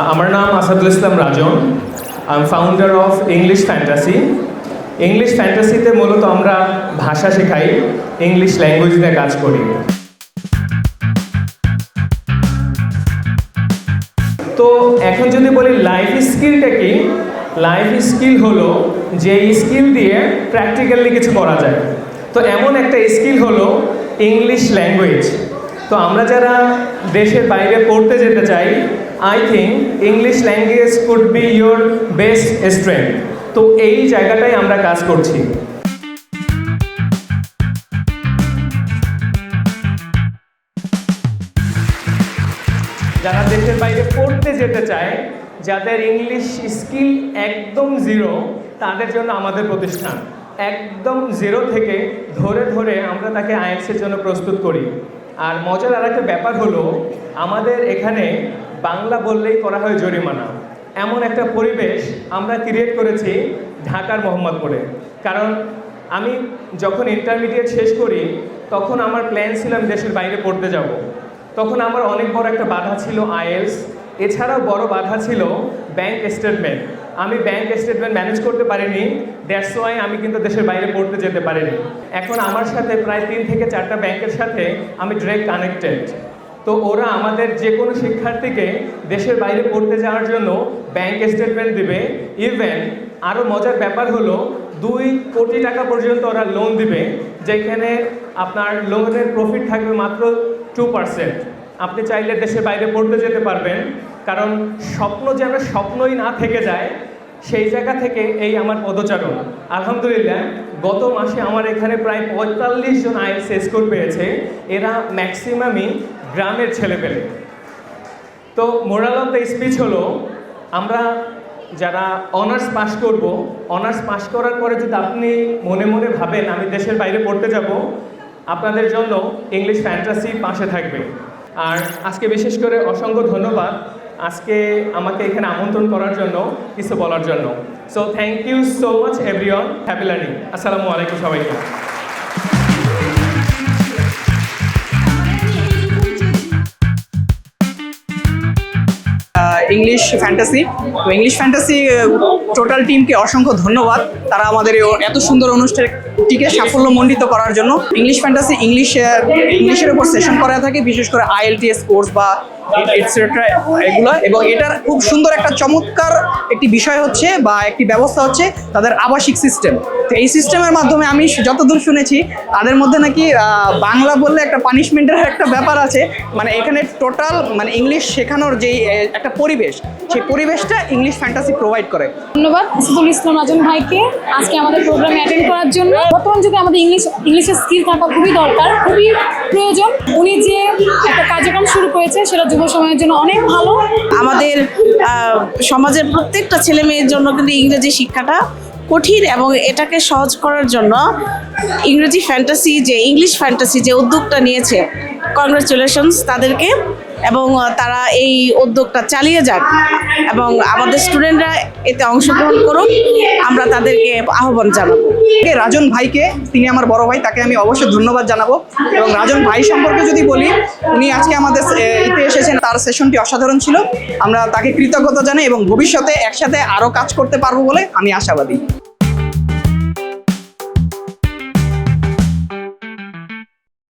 আমার নাম Asadul Islam Rajan. I founder of English Fantasy English ফ্যান্টাসিতে মূলত আমরা ভাষা শেখাই ইংলিশ ল্যাঙ্গুয়েজ নিয়ে কাজ করি। তো এখন যদি বলি লাইফ স্কিলটা কি লাইফ স্কিল হলো যে স্কিল দিয়ে প্র্যাকটিক্যালি কিছু করা যায়। তো এমন একটা স্কিল হলো ইংলিশ ল্যাঙ্গুয়েজ তো আমরা যারা দেশের বাইরে পড়তে যেতে চাই I think English language could be your best strength তো এই জায়গাটাই আমরা কাজ করছি। যারা দেশের বাইরে পড়তে যেতে চায়, যাদের ইংলিশ স্কিল একদম জিরো তাদের জন্য আমাদের প্রতিষ্ঠান। একদম জিরো থেকে ধরে ধরে আমরা তাকে আইএলসের জন্য প্রস্তুত করি। আর মজার আর একটা ব্যাপার হলো, আমাদের এখানে বাংলা বললেই করা হয় জরিমানা। এমন একটা পরিবেশ আমরা ক্রিয়েট করেছি ঢাকার মোহাম্মদপুরে। কারণ আমি যখন ইন্টারমিডিয়েট শেষ করি, তখন আমার প্ল্যান ছিল আমি দেশের বাইরে পড়তে যাব। তখন আমার অনেক বড় একটা বাধা ছিল আইএলস। এছাড়াও বড় বাধা ছিল ব্যাংক স্টেটমেন্ট আমি ব্যাংক স্টেটমেন্ট ম্যানেজ করতে পারিনি। দ্যাটস ওয়াই আমি কিন্তু দেশের বাইরে পড়তে যেতে পারিনি। এখন আমার সাথে প্রায় তিন থেকে চারটা ব্যাংকের সাথে আমি ডিরেক্ট কানেক্টেড তো ওরা আমাদের যে কোনো শিক্ষার্থীকে দেশের বাইরে পড়তে যাওয়ার জন্য ব্যাংক স্টেটমেন্ট দিবে। ইভেন আরও মজার ব্যাপার হলো, দুই কোটি টাকা পর্যন্ত ওরা লোন দিবে, যেখানে আপনার লোনের প্রফিট থাকবে মাত্র টু পার্সেন্ট আপনি চাইলে দেশের বাইরে পড়তে যেতে পারবেন, কারণ স্বপ্ন যেন স্বপ্নই না থেকে যায় সেই জায়গা থেকে এই আমার পদচারণ। আলহামদুলিল্লাহ, গত মাসে আমার এখানে প্রায় পঁয়তাল্লিশ জন আইএলস স্কোর পেয়েছে। এরা ম্যাক্সিমামই গ্রামের ছেলেপেলে। তো মোরাল অফ দ্য স্পিচ হলো, আমরা যারা অনার্স পাশ করব অনার্স পাশ করার পরে যদি আপনি মনে মনে ভাবেন, আমি দেশের বাইরে পড়তে যাব, আপনাদের জন্য ইংলিশ ফ্যান্টাসি পাশে থাকবে। আর আজকে বিশেষ করে অসংখ্য ধন্যবাদ। আজকে আমাকে এখানে আমন্ত্রণ করার জন্য, কিছু বলার জন্য। So thank you so much everyone happy learning আসসালামু আলাইকুম সবাইকে। ইংলিশ ফ্যান্টাসি তো ইংলিশ ফ্যান্টাসি টোটাল টিমকে অসংখ্য ধন্যবাদ। তারা আমাদের এত সুন্দর অনুষ্ঠানটিকে সাফল্যমণ্ডিত করার জন্য ইংলিশ ফ্যান্টাসি ইংলিশে ইংলিশের উপর সেশন করা থাকে, বিশেষ করে আইএলটিএস কোর্স বা এটসেট্রা এগুলো। এবং এটার খুব সুন্দর একটা চমৎকার একটি বিষয় হচ্ছে বা একটি ব্যবস্থা হচ্ছে তাদের আবাসিক সিস্টেম তো এই সিস্টেমের মাধ্যমে আমি যতদূর শুনেছি, তাদের মধ্যে নাকি বাংলা বললে একটা পানিশমেন্টের একটা ব্যাপার আছে। মানে এখানে টোটাল মানে ইংলিশ শেখানোর যেই একটা পরিবেশ, সেই পরিবেশটা ইংলিশ ফ্যান্টাসি প্রোভাইড করে। ধন্যবাদ ইসলাম রাজন ভাইকে। আজকে আমাদের প্রোগ্রামে অ্যাটেন্ড করার জন্য। বর্তমান যুগে আমাদের ইংলিশ, ইংলিশের স্কিল থাকা খুবই দরকার, খুবই প্রয়োজন। উনি যে একটা কার্যক্রম শুরু করেছে, সেটা যুব সমাজের জন্য অনেক ভালো। আমাদের সমাজের প্রত্যেকটা ছেলে মেয়ের জন্য কিন্তু ইংরেজি শিক্ষাটা কঠিন এবং এটাকে সহজ করার জন্য ইংরেজি ফ্যান্টাসি যে, ইংলিশ ফ্যান্টাসি যে উদ্যোগটা নিয়েছে কংগ্রেচুলেশনস তাদেরকে। এবং তারা এই উদ্যোগটা চালিয়ে যাক এবং আমাদের স্টুডেন্টরা এতে অংশগ্রহণ করুক। আমরা তাদেরকে আহ্বান জানাব। রাজন ভাইকে, তিনি আমার বড় ভাই, তাকে আমি অবশ্যই ধন্যবাদ জানাব। এবং রাজন ভাই সম্পর্কে যদি বলি, উনি আজকে আমাদের ইতে এসেছেন। তার সেশনটি অসাধারণ ছিল। আমরা তাকে কৃতজ্ঞতা জানাই এবং ভবিষ্যতে একসাথে আরও কাজ করতে পারব বলে আমি আশাবাদী।